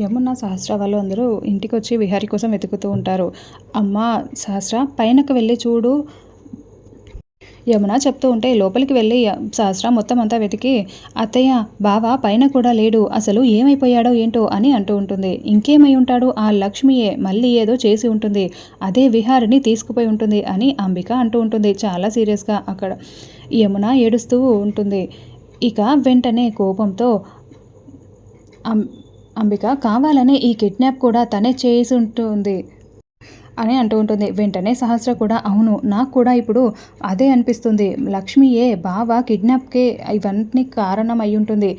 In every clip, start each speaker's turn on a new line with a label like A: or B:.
A: యమున సహస్ర వాళ్ళు అందరూ ఇంటికి వచ్చి విహారి కోసం వెతుకుతూ ఉంటారు. అమ్మ సహస్ర పైనకు వెళ్ళి చూడు. యమున చెప్తూ ఉంటే లోపలికి వెళ్ళి సహస్ర మొత్తం అంతా వెతికి అత్తయ్య బావ పైన కూడా లేడు. అసలు ఏమైపోయాడో ఏంటో అని అంటూ ఉంటుంది. ఇంకేమై ఉంటాడు? ఆ లక్ష్మియే మళ్ళీ ఏదో చేసి ఉంటుంది. అదే విహారిని తీసుకుపోయి ఉంటుంది అని అంబిక అంటూ ఉంటుంది చాలా సీరియస్గా అక్కడ. యమున ఏడుస్తూ ఉంటుంది. ఇక వెంటనే కోపంతో అం- అంబిక కావాలనే ఈ కిడ్నాప్ కూడా తనే చేసి ఉంటుంది అని అంటూ ఉంటుంది. వెంటనే సహస్ర కూడా అవును నాకు కూడా ఇప్పుడు అదే అనిపిస్తుంది. లక్ష్మియే బావ కిడ్నాప్కే ఇవన్నీ కారణం అయి ఉంటుంది.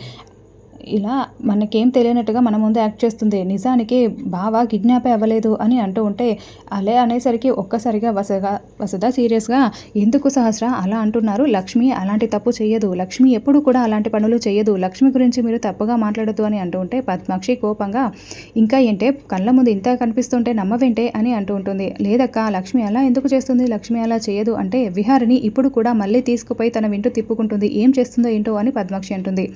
A: ఇలా మనకేం తెలియనట్టుగా మన ముందు యాక్ట్ చేస్తుంది. నిజానికి బావ కిడ్నాపే అవ్వలేదు అని అంటూ ఉంటే అలే అనేసరికి ఒక్కసారిగా వసగా వసుధ సీరియస్గా ఎందుకు సహస్ర అలా అంటున్నారు? లక్ష్మి అలాంటి తప్పు చేయదు లక్ష్మి ఎప్పుడు కూడా అలాంటి పనులు చేయదు లక్ష్మి గురించి మీరు తప్పుగా మాట్లాడద్దు అని అంటూ ఉంటే పద్మాక్షి కోపంగా ఇంకా ఏంటే? కళ్ళ ముందు ఇంత కనిపిస్తుంటే నమ్మవేంటే? అని అంటూ ఉంటుంది. లేదక్క లక్ష్మి అలా ఎందుకు చేస్తుంది? లక్ష్మి అలా చేయదు అంటే విహారిని ఇప్పుడు కూడా మళ్ళీ తీసుకుపోయి తన వింటూ తిప్పుకుంటుంది. ఏం చేస్తుందో ఏంటో? అని పద్మాక్షి అంటుంది.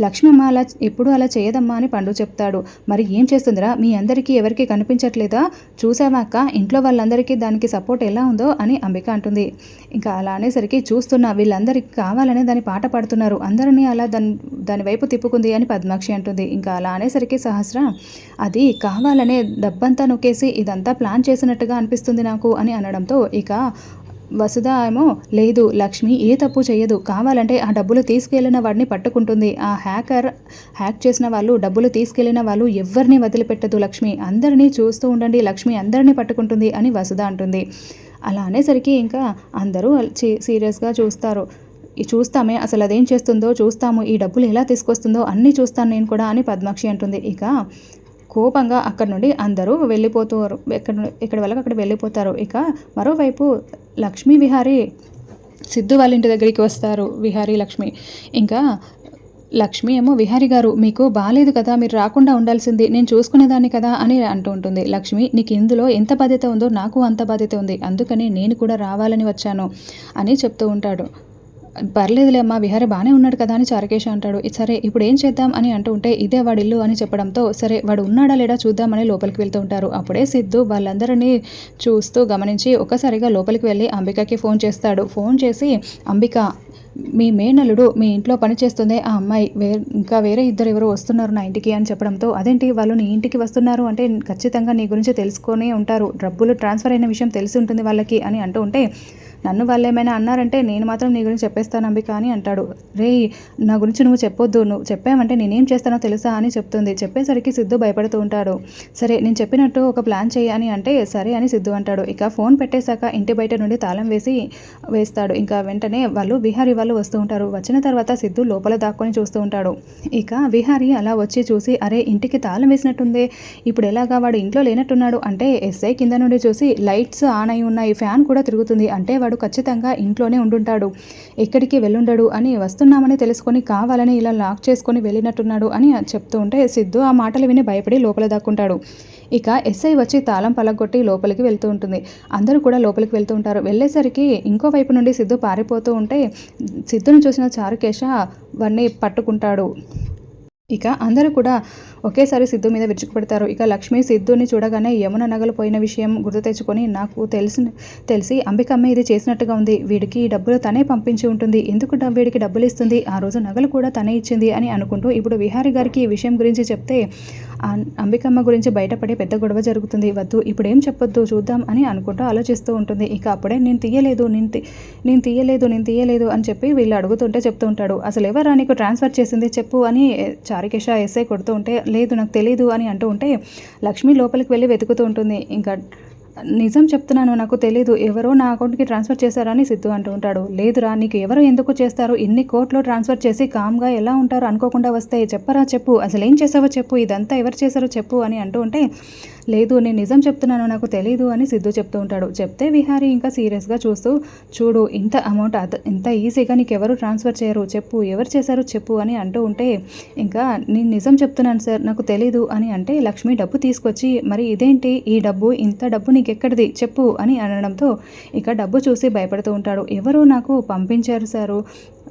A: లక్ష్మమ్మ అలా ఎప్పుడు అలా చేయదమ్మా అని పండు చెప్తాడు. మరి ఏం చేస్తుందిరా? మీ అందరికీ ఎవరికి కనిపించట్లేదా? చూసావా అక్క ఇంట్లో వాళ్ళందరికీ దానికి సపోర్ట్ ఎలా ఉందో అని అంబిక అంటుంది. ఇంకా అలా అనేసరికి చూస్తున్నా వీళ్ళందరికీ కావాలనే దాని పాట పాడుతున్నారు. అందరినీ అలా దాని దాని వైపు తిప్పుకుంది అని పద్మాక్షి అంటుంది. ఇంకా అలా అనేసరికి సహస్ర అది కావాలనే డబ్బంతా నొక్కేసి ఇదంతా ప్లాన్ చేసినట్టుగా అనిపిస్తుంది నాకు అని అనడంతో ఇక వసుధ ఏమో లేదు లక్ష్మి ఏ తప్పు చేయదు కావాలంటే ఆ డబ్బులు తీసుకెళ్ళిన వాడిని పట్టుకుంటుంది. ఆ హ్యాకర్ హ్యాక్ చేసిన వాళ్ళు డబ్బులు తీసుకెళ్ళిన వాళ్ళు ఎవరిని వదిలిపెట్టదు లక్ష్మి. అందరినీ చూస్తూ ఉండండి లక్ష్మి అందరినీ పట్టుకుంటుంది అని వసుధ అంటుంది. అలా అనేసరికి ఇంకా అందరూ సీరియస్గా చూస్తారు. చూస్తామే అసలు అదేం చేస్తుందో చూస్తాము ఈ డబ్బులు ఎలా తీసుకొస్తుందో అన్నీ చూస్తాను నేను కూడా అని పద్మాక్షి అంటుంది. ఇక కోపంగా అక్కడ నుండి అందరూ వెళ్ళిపోతారు. ఎక్కడ ఇక్కడ వాళ్ళకి అక్కడ వెళ్ళిపోతారు? ఇక మరోవైపు లక్ష్మీ విహారీ సిద్ధు వాళ్ళ ఇంటి దగ్గరికి వస్తారు. విహారీ లక్ష్మి. ఇంకా లక్ష్మి ఏమో విహారి గారు మీకు బాగాలేదు కదా మీరు రాకుండా ఉండాల్సింది నేను చూసుకునేదాన్ని కదా అని అంటూ ఉంటుంది. లక్ష్మి నీకు ఇందులో ఎంత బాధ్యత ఉందో నాకు అంత బాధ్యత ఉంది అందుకని నేను కూడా రావాలని వచ్చాను అని చెప్తూ ఉంటాడు. పర్లేదులేమ్మా విహారి బాగానే ఉన్నాడు కదా అని చారకేశ అంటాడు. సరే ఇప్పుడు ఏం చేద్దాం అని అంటూ ఉంటే ఇదే వాడి ఇల్లు అని చెప్పడంతో సరే వాడు ఉన్నాడా లేడా చూద్దామని లోపలికి వెళ్తూ ఉంటారు. అప్పుడే సిద్ధు వాళ్ళందరినీ చూస్తూ గమనించి ఒక్కసారిగా లోపలికి వెళ్ళి అంబికకి ఫోన్ చేస్తాడు. ఫోన్ చేసి అంబిక మీ మేనలుడు మీ ఇంట్లో పనిచేస్తుంది ఆ అమ్మాయి. వే ఇంకా వేరే ఇద్దరు ఎవరు వస్తున్నారు నా ఇంటికి అని చెప్పడంతో అదేంటి వాళ్ళు నీ ఇంటికి వస్తున్నారు అంటే ఖచ్చితంగా నీ గురించి తెలుసుకొని ఉంటారు. డబ్బులు ట్రాన్స్ఫర్ అయిన విషయం తెలిసి ఉంటుంది వాళ్ళకి అని అంటూ ఉంటే నన్ను వాళ్ళు ఏమైనా అన్నారంటే నేను మాత్రం నీ గురించి చెప్పేస్తాను అంబిక అని అంటాడు. రే నా గురించి నువ్వు చెప్పొద్దు. నువ్వు చెప్పామంటే నేనేం చేస్తానో తెలుసా అని చెప్తుంది. చెప్పేసరికి సిద్ధు భయపడుతూ ఉంటాడు. సరే నేను చెప్పినట్టు ఒక ప్లాన్ చేయి అని అంటే సరే అని సిద్ధు అంటాడు. ఇక ఫోన్ పెట్టేశాక ఇంటి బయట నుండి తాళం వేసి వేస్తాడు. ఇంకా వెంటనే వాళ్ళు విహారీ వాళ్ళు వస్తూ ఉంటారు. వచ్చిన తర్వాత సిద్ధు లోపల దాక్కొని చూస్తూ ఉంటాడు. ఇక విహారీ అలా వచ్చి చూసి అరే ఇంటికి తాళం వేసినట్టుందే. ఇప్పుడు ఎలాగా వాడు ఇంట్లో లేనట్టున్నాడు? అంటే ఎస్ఐ కింద నుండి చూసి లైట్స్ ఆన్ అయి ఉన్నాయి. ఫ్యాన్ కూడా తిరుగుతుంది. అంటే వాడు ఖచ్చితంగా ఇంట్లోనే ఉండుంటాడు. ఎక్కడికి వెళ్ళుండడు అని వస్తున్నామని తెలుసుకొని కావాలని ఇలా లాక్ చేసుకొని వెళ్ళినట్టున్నాడు అని చెప్తూ ఉంటే సిద్ధు ఆ మాటలు విని భయపడి లోపల దాక్కుంటాడు. ఇక ఎస్ఐ వచ్చి తాళం పలగొట్టి లోపలికి వెళ్తూ ఉంటుంది. అందరూ కూడా లోపలికి వెళ్తూ ఉంటారు. వెళ్ళేసరికి ఇంకో వైపు నుండి సిద్ధు పారిపోతూ ఉంటే సిద్ధును చూసిన చారుకేశ వాడిని పట్టుకుంటాడు. ఇక అందరూ కూడా ఒకేసారి సిద్ధు మీద విరుచుకుపడతారు. ఇక లక్ష్మి సిద్ధుని చూడగానే యమున నగలు పోయిన విషయం గుర్తు తెచ్చుకొని నాకు తెలిసి తెలిసి అంబికమ్మ ఇది చేసినట్టుగా ఉంది. వీడికి డబ్బులు తనే పంపించి ఉంటుంది. ఎందుకు వీడికి డబ్బులు ఇస్తుంది? ఆ రోజు నగలు కూడా తనే ఇచ్చింది అని అనుకుంటూ ఇప్పుడు విహారి గారికి ఈ విషయం గురించి చెప్తే అంబికమ్మ గురించి బయటపడి పెద్ద గొడవ జరుగుతుంది. వద్దు ఇప్పుడు ఏం చెప్పొద్దు చూద్దాం అని అనుకుంటూ ఆలోచిస్తూ ఉంటుంది. ఇక అప్పుడే నేను తీయలేదు నేను నేను తీయలేదు నేను తీయలేదు అని చెప్పి వీళ్ళు అడుగుతుంటే చెప్తూ ఉంటాడు. అసలు ఎవరా నీకు ట్రాన్స్ఫర్ చేసింది చెప్పు అని తారకేష ఎస్ఐ కొడుతూ ఉంటే లేదు నాకు తెలియదు అని అంటూ ఉంటే లక్ష్మి లోపలికి వెళ్ళి వెతుకుతూ ఉంటుంది. ఇంకా నిజం చెప్తున్నాను నాకు తెలీదు. ఎవరో నా అకౌంట్కి ట్రాన్స్ఫర్ చేశారని సిద్ధు అంటూ ఉంటాడు. లేదురా నీకు ఎవరు ఎందుకు చేస్తారు? ఇన్ని కోట్లు ట్రాన్స్ఫర్ చేసి కామ్గా ఎలా ఉంటారు? అనుకోకుండా వస్తే చెప్పరా చెప్పు. అసలు ఏం చేసావో చెప్పు. ఇదంతా ఎవరు చేశారో చెప్పు అని అంటూ ఉంటే లేదు నేను నిజం చెప్తున్నాను నాకు తెలీదు అని సిద్ధు చెప్తూ ఉంటాడు. చెప్తే విహారీ ఇంకా సీరియస్గా చూస్తూ చూడు ఇంత అమౌంట్ అత ఇంత ఈజీగా నీకు ఎవరు ట్రాన్స్ఫర్ చేయరు. చెప్పు ఎవరు చేశారు చెప్పు అని అంటూ ఉంటే ఇంకా నేను నిజం చెప్తున్నాను సార్ నాకు తెలీదు అని అంటే లక్ష్మి డబ్బు తీసుకొచ్చి మరి ఇదేంటి? ఈ డబ్బు ఇంత డబ్బు నీకు ఎక్కడిది చెప్పు అని అనడంతో ఇక డబ్బు చూసి భయపడుతూ ఉంటాడు. ఎవరు నాకు పంపించారు సారు?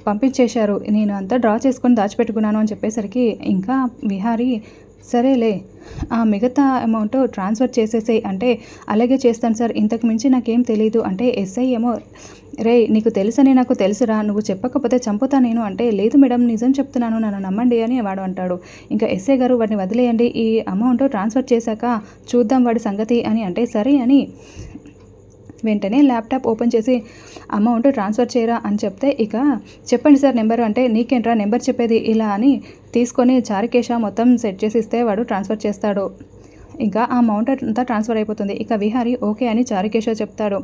A: పంపించేశారు? నేను అంతా డ్రా చేసుకొని దాచిపెట్టుకున్నాను అని చెప్పేసరికి ఇంకా విహారీ సరేలే ఆ మిగతా అమౌంట్ ట్రాన్స్ఫర్ చేసేసేయి అంటే అలాగే చేస్తాను సార్. ఇంతకు మించి నాకేం తెలియదు అంటే ఎస్ఐ ఏమో రే నీకు తెలుసని నాకు తెలుసురా నువ్వు చెప్పకపోతే చంపుతా నేను అంటే లేదు మేడం నిజం చెప్తున్నాను నన్ను నమ్మండి అని వాడు అంటాడు. ఇంకా ఎస్ఐ గారు వాడిని వదిలేయండి ఈ అమౌంట్ ట్రాన్స్ఫర్ చేశాక చూద్దాం వాడి సంగతి అని. అంటే సరే అని వెంటనే ల్యాప్టాప్ ఓపెన్ చేసి అమౌంట్ ట్రాన్స్ఫర్ చేయరా అని చెప్తే ఇక చెప్పండి సార్ నెంబర్ అంటే నీకేంట్రా నెంబర్ చెప్పేది ఇలా అని తీసుకొని చారికేష మొత్తం సెట్ చేసి ఇస్తే వాడు ట్రాన్స్ఫర్ చేస్తాడు. ఇంకా ఆ అమౌంట్ అంతా ట్రాన్స్ఫర్ అయిపోతుంది. ఇక విహారి ఓకే అని చారుకేశ్వర్ చెప్తాడు.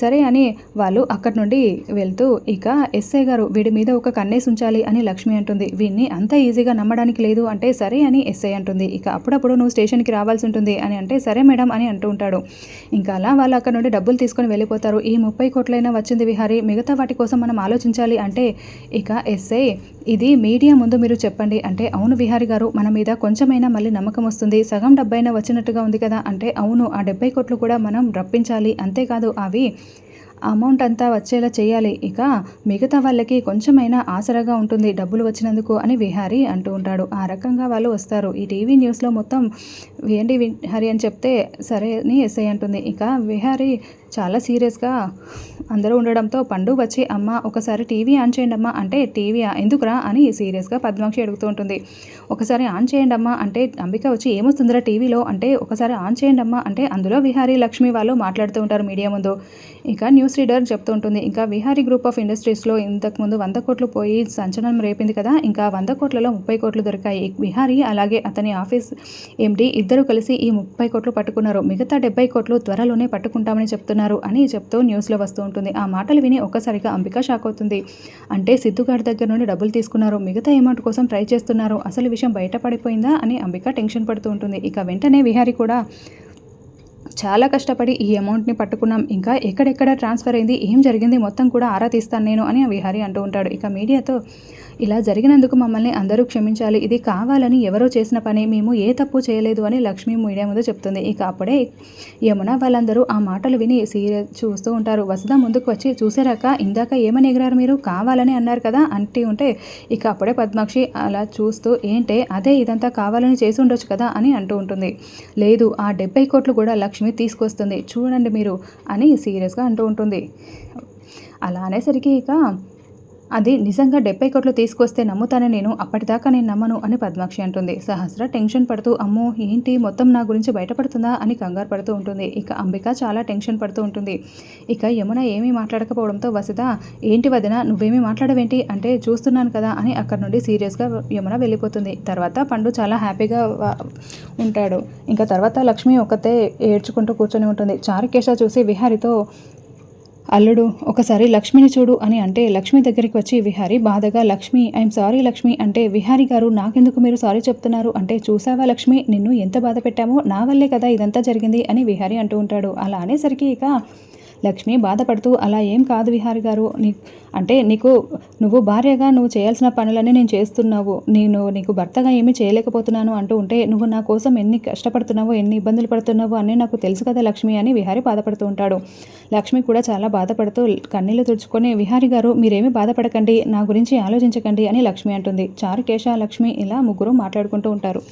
A: సరే అని వాళ్ళు అక్కడి నుండి వెళ్తూ ఇక ఎస్ఐ గారు వీడి మీద ఒక కన్నేసి ఉంచాలి అని లక్ష్మి అంటుంది. వీడిని అంత ఈజీగా నమ్మడానికి లేదు అంటే సరే అని ఎస్ఐ అంటుంది. ఇక అప్పుడప్పుడు నువ్వు స్టేషన్కి రావాల్సి ఉంటుంది అని అంటే సరే మేడం అని అంటూ ఉంటాడు. ఇంకా అలా వాళ్ళు అక్కడ నుండి డబ్బులు తీసుకొని వెళ్ళిపోతారు. ఈ ముప్పై కోట్లైనా వచ్చింది విహారి. మిగతా వాటి కోసం మనం ఆలోచించాలి అంటే ఇక ఎస్ఐ ఇది మీడియా ముందు మీరు చెప్పండి అంటే అవును విహారి గారు మన మీద కొంచెమైనా మళ్ళీ నమ్మకం వస్తుంది. సగం డబ్బైనా వచ్చినట్టుగా ఉంది కదా అంటే అవును ఆ డెబ్బై కోట్లు కూడా మనం రప్పించాలి. అంతేకాదు అవి అమౌంట్ అంతా వచ్చేలా చేయాలి. ఇక మిగతా వాళ్ళకి కొంచెమైనా ఆసరాగా ఉంటుంది డబ్బులు వచ్చినందుకు అని విహారీ అంటూ ఉంటాడు. ఆ రకంగా వాళ్ళు వస్తారు. ఈ టీవీ న్యూస్లో మొత్తం ఏంటి విహారీ అని చెప్తే సరే అని ఎస్ఐ అంటుంది. ఇక విహారీ చాలా సీరియస్గా అందరూ ఉండడంతో పండు వచ్చి అమ్మ ఒకసారి టీవీ ఆన్ చేయండి అమ్మా అంటే టీవీ ఎందుకురా అని సీరియస్గా పద్మాక్షి అడుగుతూ ఉంటుంది. ఒకసారి ఆన్ చేయండి అమ్మా అంటే అంబిక వచ్చి ఏమొస్తుందిరా టీవీలో? అంటే ఒకసారి ఆన్ చేయండి అమ్మా అంటే అందులో విహారీ లక్ష్మి వాళ్ళు మాట్లాడుతూ ఉంటారు మీడియా ముందు. ఇంకా న్యూస్ రీడర్ చెప్తూ ఉంటుంది ఇంకా విహారీ గ్రూప్ ఆఫ్ ఇండస్ట్రీస్లో ఇంతకుముందు వంద కోట్లు పోయి సంచలనం రేపింది కదా ఇంకా వంద కోట్లలో ముప్పై కోట్లు దొరికాయి. విహారీ అలాగే అతని ఆఫీస్ ఎండి ఇద్దరు కలిసి ఈ ముప్పై కోట్లు పట్టుకున్నారు. మిగతా డెబ్బై కోట్లు త్వరలోనే పట్టుకుంటామని చెప్తున్నారు. అని చెప్తూ న్యూస్లో వస్తూ ఉంటుంది. ఆ మాటలు విని ఒక్కసారిగా అంబిక షాక్ అవుతుంది. అంటే సిద్ధుగారి దగ్గర నుండి డబ్బులు తీసుకున్నారు. మిగతా అమౌంట్ కోసం ట్రై చేస్తున్నారు. అసలు విషయం బయటపడిపోయిందా అని అంబిక టెన్షన్ పడుతూ ఉంటుంది. ఇక వెంటనే విహారీ కూడా చాలా కష్టపడి ఈ అమౌంట్ని పట్టుకున్నాం. ఇంకా ఎక్కడెక్కడ ట్రాన్స్ఫర్ అయింది? ఏం జరిగింది? మొత్తం కూడా ఆరా తీస్తాను నేను అని విహారీ అంటూ ఉంటాడు. ఇక మీడియాతో ఇలా జరిగినందుకు మమ్మల్ని అందరూ క్షమించాలి. ఇది కావాలని ఎవరో చేసిన పని. మేము ఏ తప్పు చేయలేదు అని లక్ష్మి మీడియా ముందు చెప్తుంది. ఇక అప్పుడే యమున వాళ్ళందరూ ఆ మాటలు విని సీరియస్ చూస్తూ ఉంటారు. వసుధ ముందుకు వచ్చి చూసారాక? ఇందాక ఏమని ఎగిరారు మీరు? కావాలని అన్నారు కదా? అంటే ఉంటే ఇక అప్పుడే పద్మాక్షి అలా చూస్తూ ఏంటే? అదే ఇదంతా కావాలని చేసి ఉండొచ్చు కదా? అని అంటూ ఉంటుంది. లేదు ఆ డెబ్బై కోట్లు కూడా లక్ష్మి తీసుకొస్తుంది. చూడండి మీరు అని సీరియస్గా అంటూ ఉంటుంది. అలా అనేసరికి ఇక అది నిజంగా డెబ్బై కోట్లు తీసుకొస్తే నమ్ముతానే నేను అప్పటిదాకా నేను నమ్మను అని పద్మాక్షి అంటుంది. సహస్ర టెన్షన్ పడుతూ అమ్మో ఏంటి మొత్తం నా గురించి బయటపడుతుందా అని కంగారు పడుతూ ఉంటుంది. ఇక అంబిక చాలా టెన్షన్ పడుతూ ఉంటుంది. ఇక యమున ఏమీ మాట్లాడకపోవడంతో వసిత ఏంటి వదిన నువ్వేమీ మాట్లాడవేంటి? అంటే చూస్తున్నాను కదా అని అక్కడ నుండి సీరియస్గా యమున వెళ్ళిపోతుంది. తర్వాత పండు చాలా హ్యాపీగా ఉంటాడు. ఇంకా తర్వాత లక్ష్మి ఒక్కతే ఏడ్చుకుంటూ కూర్చొని ఉంటుంది. చారుకేశ చూసి విహారితో అల్లుడు ఒకసారి లక్ష్మిని చూడు అని అంటే లక్ష్మి దగ్గరికి వచ్చి విహారి బాధగా లక్ష్మి ఐఎమ్ సారీ లక్ష్మి అంటే విహారి గారు నాకెందుకు మీరు సారీ చెప్తున్నారు? అంటే చూసావా లక్ష్మి నిన్ను ఎంత బాధ పెట్టామో నా వల్లే కదా ఇదంతా జరిగింది అని విహారి అంటూ ఉంటాడు. అలా అనేసరికి ఇక లక్ష్మి బాధపడుతూ అలా ఏం కాదు విహారి గారు నీ అంటే నీకు నువ్వు భార్యగా నువ్వు చేయాల్సిన పనులన్నీ నేను చేస్తున్నావు. నేను నీకు భర్తగా ఏమీ చేయలేకపోతున్నాను అంటూ ఉంటే నువ్వు నా కోసం ఎన్ని కష్టపడుతున్నావో ఎన్ని ఇబ్బందులు పడుతున్నావో అని నాకు తెలుసు కదా లక్ష్మి అని విహారి బాధపడుతూ ఉంటాడు. లక్ష్మి కూడా చాలా బాధపడుతూ కన్నీళ్ళు తుడుచుకొని విహారి గారు మీరేమీ బాధపడకండి నా గురించి ఆలోచించకండి అని లక్ష్మి అంటుంది. చారు కేశ లక్ష్మి ఇలా ముగ్గురు మాట్లాడుకుంటూ ఉంటారు.